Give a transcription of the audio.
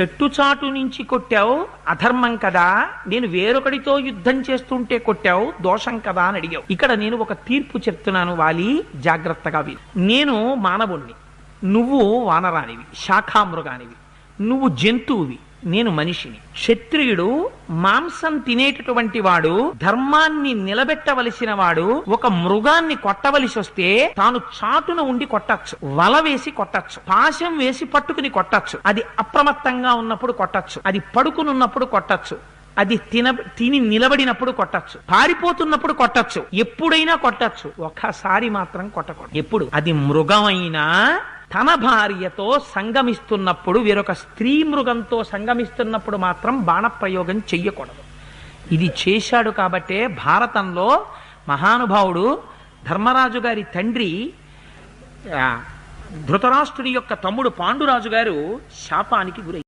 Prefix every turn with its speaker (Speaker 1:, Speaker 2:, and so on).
Speaker 1: చెట్టు చాటు నుంచి కొట్టావు? అధర్మం కదా. నేను వేరొకడితో యుద్ధం చేస్తుంటే కొట్టావు? దోషం కదా అని అడిగావు. ఇక్కడ నేను ఒక తీర్పు చెప్తున్నాను వాలి. జాగ్రత్తగా విను. నేను మానవుణ్ణి. నువ్వు వానరానివి శాఖామృగానివి. నువ్వు జంతువువి. నేను మనిషిని. క్షత్రియుడు మాంసం తినేటటువంటి వాడు ధర్మాన్ని నిలబెట్టవలసిన వాడు ఒక మృగాన్ని కొట్టవలసి వస్తే తాను చాటున ఉండి కొట్టచ్చు వల వేసి కొట్టచ్చు పాశం వేసి పట్టుకుని కొట్టచ్చు అది అప్రమత్తంగా ఉన్నప్పుడు కొట్టచ్చు అది పడుకునున్నప్పుడు కొట్టచ్చు అది తిన తిని నిలబడినప్పుడు కొట్టచ్చు పారిపోతున్నప్పుడు కొట్టచ్చు ఎప్పుడైనా కొట్టచ్చు ఒక్కసారి మాత్రం కొట్టకూడదు. ఎప్పుడు? అది మృగమైనా తన భార్యతో సంగమిస్తున్నప్పుడు వేరొక స్త్రీ మృగంతో సంగమిస్తున్నప్పుడు మాత్రం బాణప్రయోగం చెయ్యకూడదు. ఇది చేశాడు కాబట్టే భారతంలో మహానుభావుడు ధర్మరాజు గారి తండ్రి ధృతరాష్ట్రుడి యొక్క తమ్ముడు పాండురాజు గారు శాపానికి గురై